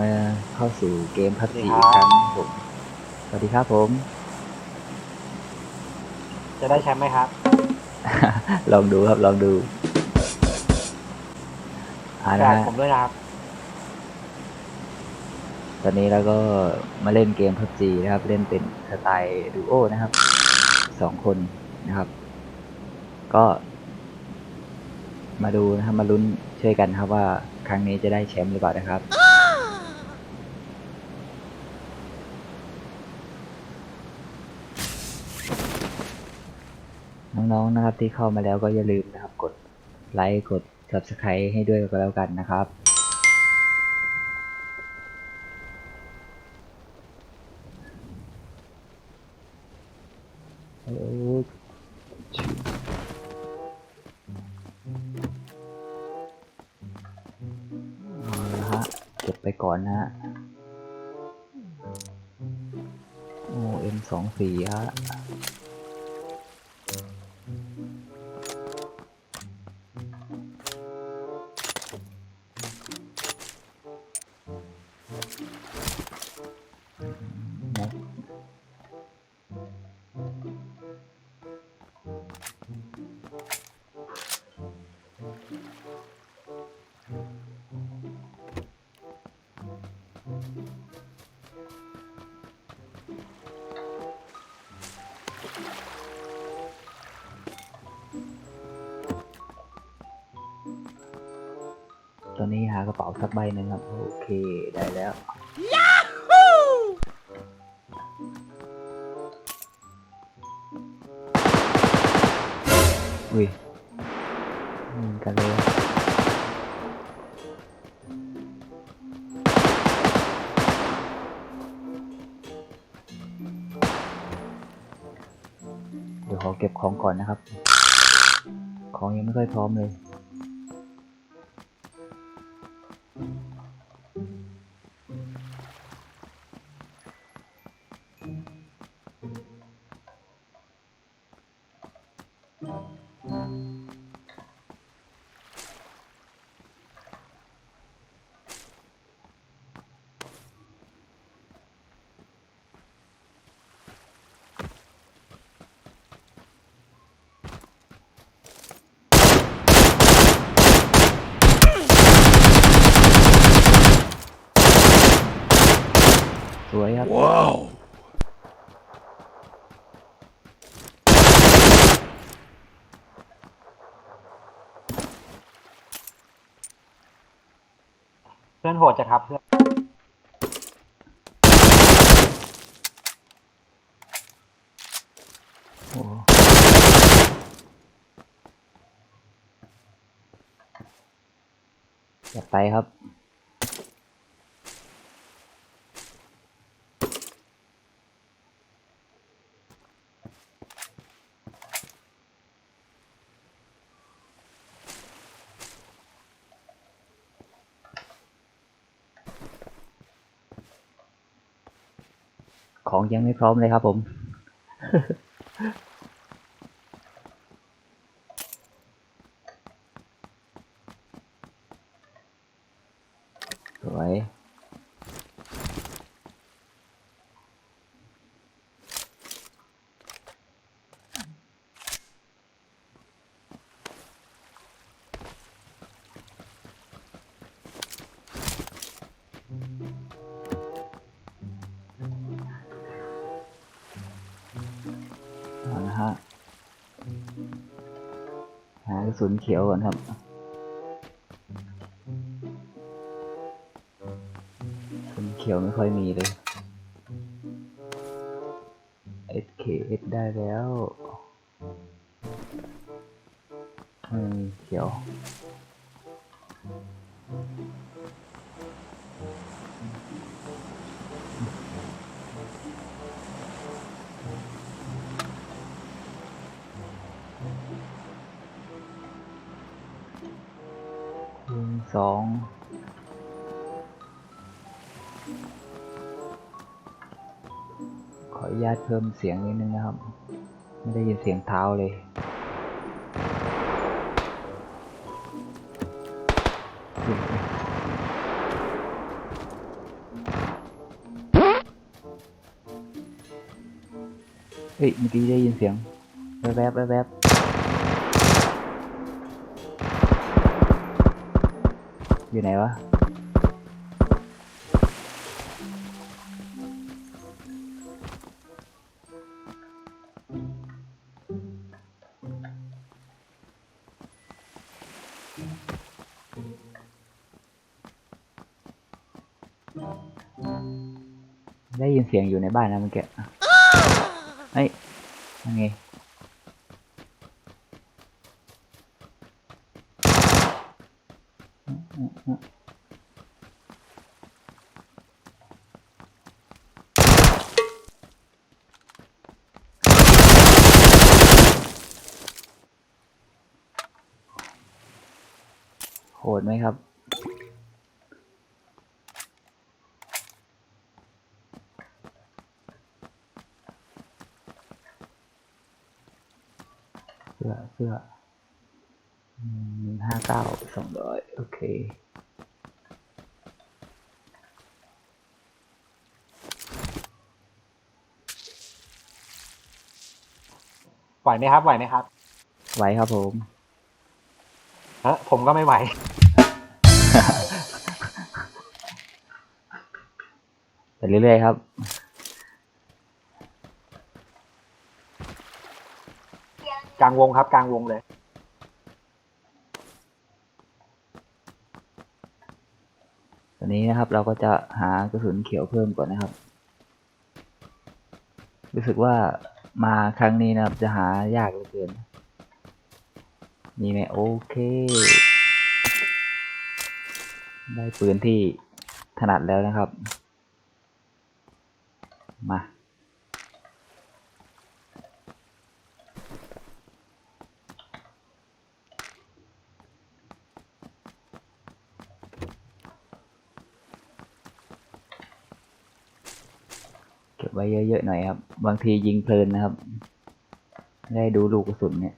มาเข้าสู่เกมพับสวัสจีดีอีครับกครั้งผม สวัสดีครับผม จะได้แชมป์ไหมครับ ลองดูครับลองดูเอาละฝากฮะผมด้วยนะครับ ตอนนี้เราก็มาเล่นเกมพับจีนะครับ เล่นเป็นสไตล์ดูโอนะครับ สองคนนะครับ ก็ มาดูนะครับมาลุ้นช่วยกันครับว่าครั้งนี้จะได้แชมป์หรือเปล่านะครับ น้องๆนะครับที่เข้ามาแล้วก็อย่าลืมนะครับ กดไลค์กด subscribe ให้ด้วยก็แล้วกันนะครับโอ้ฮะเก็บไปก่อนนะฮะโอ้ M สองสี่ฮะ ตอนนี้หากระเป๋าสักใบหนึ่งครับ โอเคได้แล้วอุ้ยมือนกันเลยเดี๋ยวขอเก็บของก่อนนะครับ ของยังไม่ค่อยพร้อมเลย วยครับ Wow. เพื่อนโหดจะครับเพื่อน โอ้อย่าไปครับ ยังไม่พร้อมเลยครับผม สุนเขียวก่อนครับ สุนเขียวไม่ค่อยมีเลย SKS ได้แล้วไม่มีเขียว สองขออนุญาตเพิ่มเสียงนิดนึงนะครับ ไม่ได้ยินเสียงเท้าเลย เฮ้ยเมื่อกี้ได้ยินเสียงแวบแวบแบ อยู่ไหนวะได้ยินเสียงอยู่ในบ้านนะเมื่อกี้เฮ้ยยังไง โหดไหมครับเสื้อเสื้อ หนึ่งห้าเก้าสองร้อยโอเคไหวไหมครับไหวไหมครับไว้ครับผมเออผมก็ไม่ไหว ไปเรื่อยๆครับ กลางวงครับกลางวงเลย ตอนนี้นะครับเราก็จะหากระสุนเขียวเพิ่มก่อนนะครับ รู้สึกว่ามาครั้งนี้นะครับจะหายากเหลือเกินนี่ไหมโอเค ได้ปืนที่ถนัดแล้วนะครับ มา เก็บไว้เยอะๆ หน่อยครับ บางทียิงเพลินนะครับ ได้ดูลูกกระสุนเนี่ย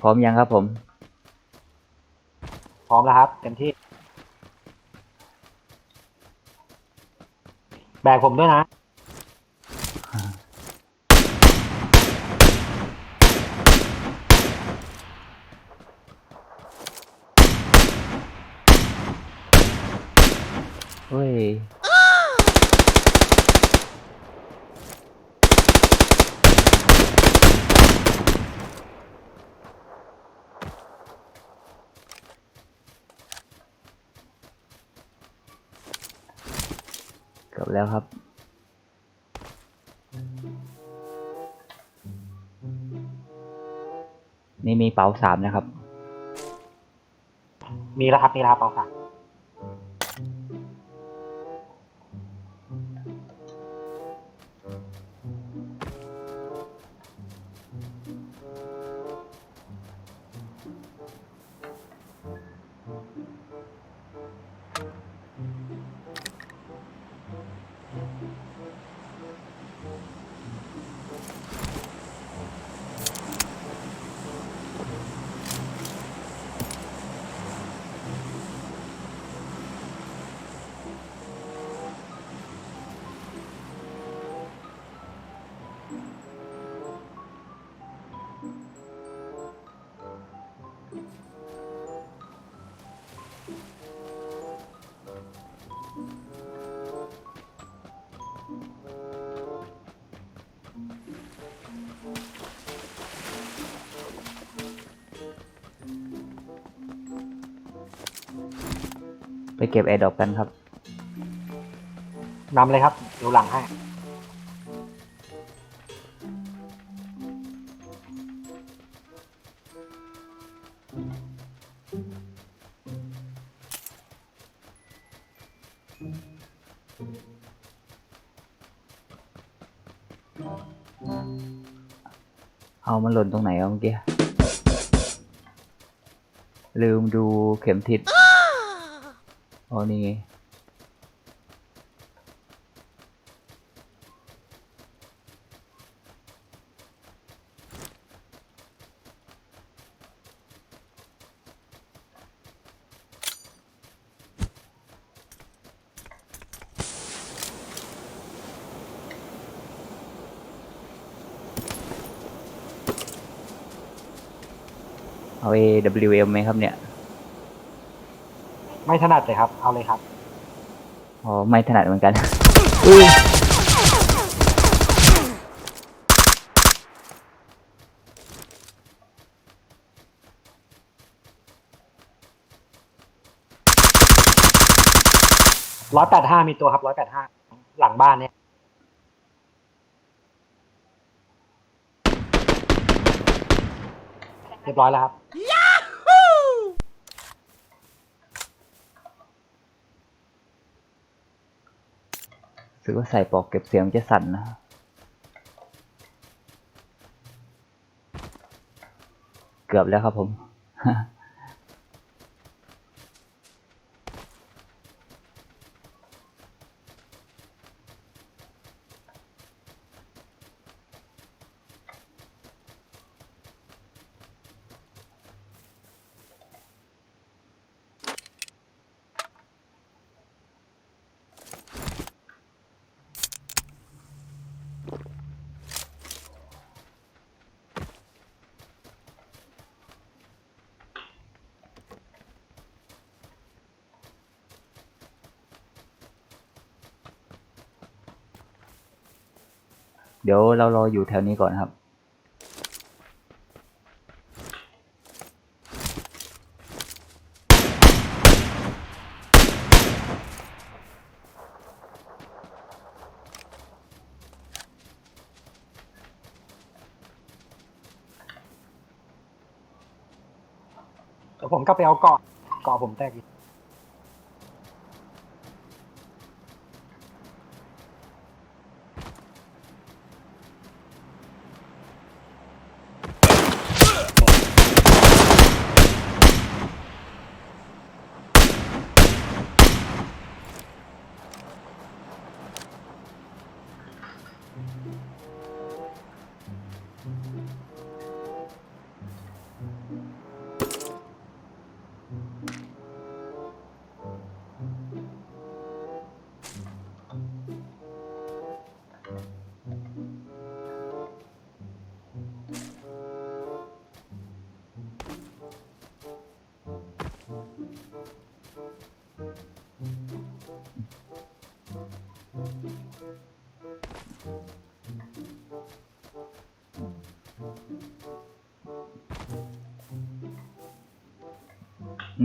พร้อมยังครับผม พร้อมแล้วครับเต็มที่ แบกผมด้วยนะ แล้วครับ นี่มีเป๋าสามนะครับ มีแล้วครับ มีแล้วครับเอาค่ะ ไปเก็บแอร์ดรอปกันครับ นำเลยครับ ดูหลังให้ เอามันหล่นตรงไหนเอาเมื่อกี้ ลืมดูเข็มทิศอ๋อนี่ไง AWM ไหมครับเนี่ย ไม่ถนัดเลยครับ เอาเลยครับ อ๋อ ไม่ถนัดเหมือนกัน อุ้ยร้อยแปดห้ามีตัวครับร้อยแปดห้าหลังบ้านเนี่ย เรียบร้อยแล้วครับรู้สึกว่าใส่ปลอกเก็บเสียงจะสั่นนะ เกือบแล้วครับผม เดี๋ยวเรารออยู่แถวนี้ก่อนครับ เดี๋ยวผมก็ไปเอาเกาะเกาะผมแตกอีก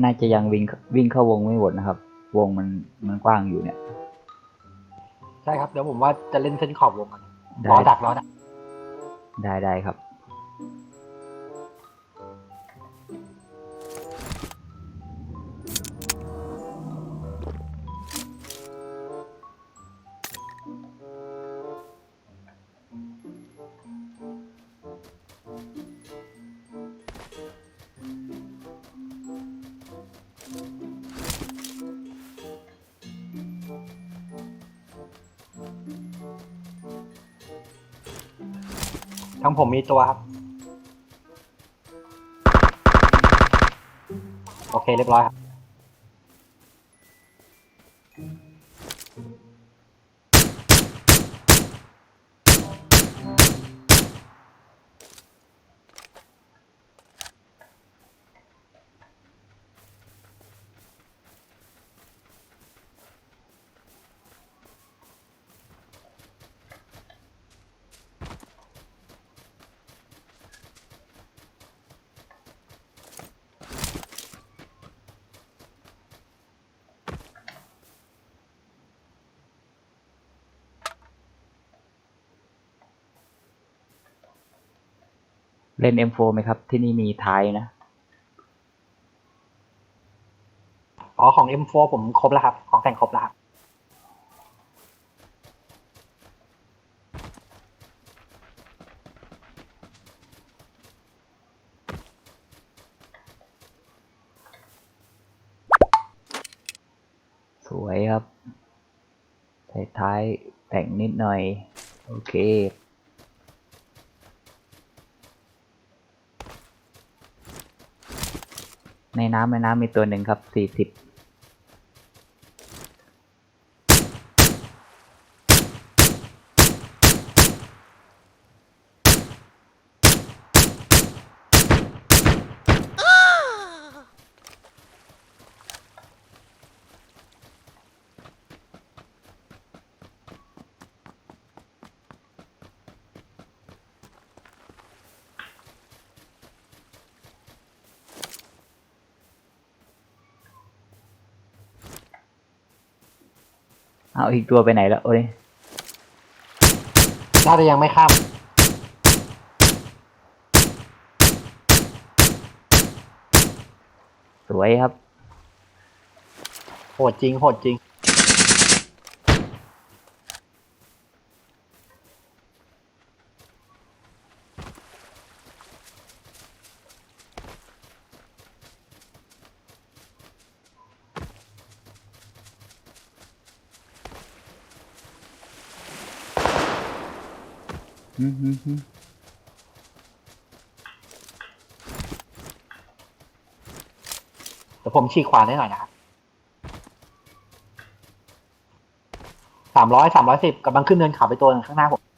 น่าจะยังวิ่งวิ่งเข้าวงไม่หมดนะครับ วงมันมันกว้างอยู่เนี่ย ใช่ครับ เดี๋ยวผมว่าจะเล่นเส้นขอบวงกันได้ รอดักรอดัก ได้ได้ครับ ของผมมีตัวครับ โอเคเรียบร้อยครับ เล่น M4 ไหมครับ ที่นี่มีท้ายนะ อ๋อของ M4 ผมครบแล้วครับ ของแต่งครบแล้วครับสวยครับ ใส่ท้ายแต่งนิดหน่อย โอเค ในน้ำในน้ำมีตัวหนึ่งครับสี่สิบ เอาอีกตัวไปไหนแล้วโอ้ยน่าจะยังไม่ข้ามสวยครับ โหดจริง โหดจริง เดี๋ยวผมฉีกขวาได้หน่อยนะครับสามร้อยสามร้อยสิบกำลังขึ้นเนินเขาไปตัวหนึงข้างหน้าผม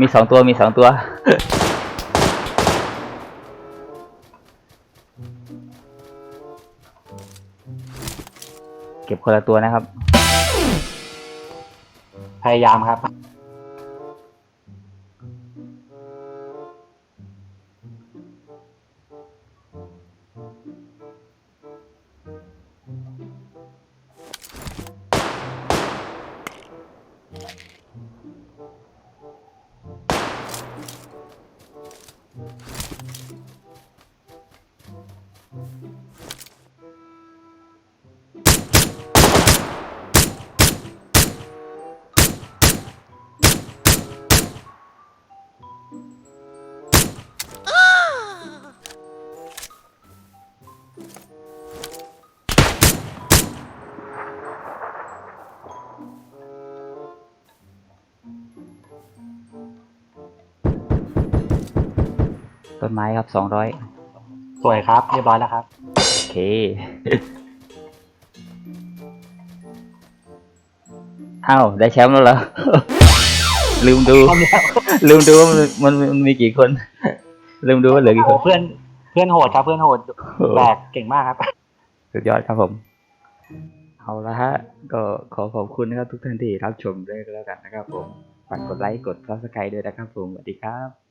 มีสองตัวมีสองตัว เก็บคนละตัวนะครับ พยายามครับ ต้นไม้ครับสองร้อยสวยครับ เรียบร้อยแล้วครับ โอเค อ้าวได้แชมป์แล้วเหรอ ลืมดูคราวนี้ลืมดูว่ามันมันมันมีกี่คน ลืมดูว่าเหลือกี่คโอ้นเพื่อนเพื่อนโหดครับ เพื่อนโหดโอ้แบกเก่งมากครับ สุดยอดครับผม เอาละฮะ ก็ขอขอบคุณนะครับทุกท่านที่รับชมด้วยก็แล้วกันนะครับผม ฝากกดไลค์ กด subscribe ด้วยนะครับผม สวัสดีครับ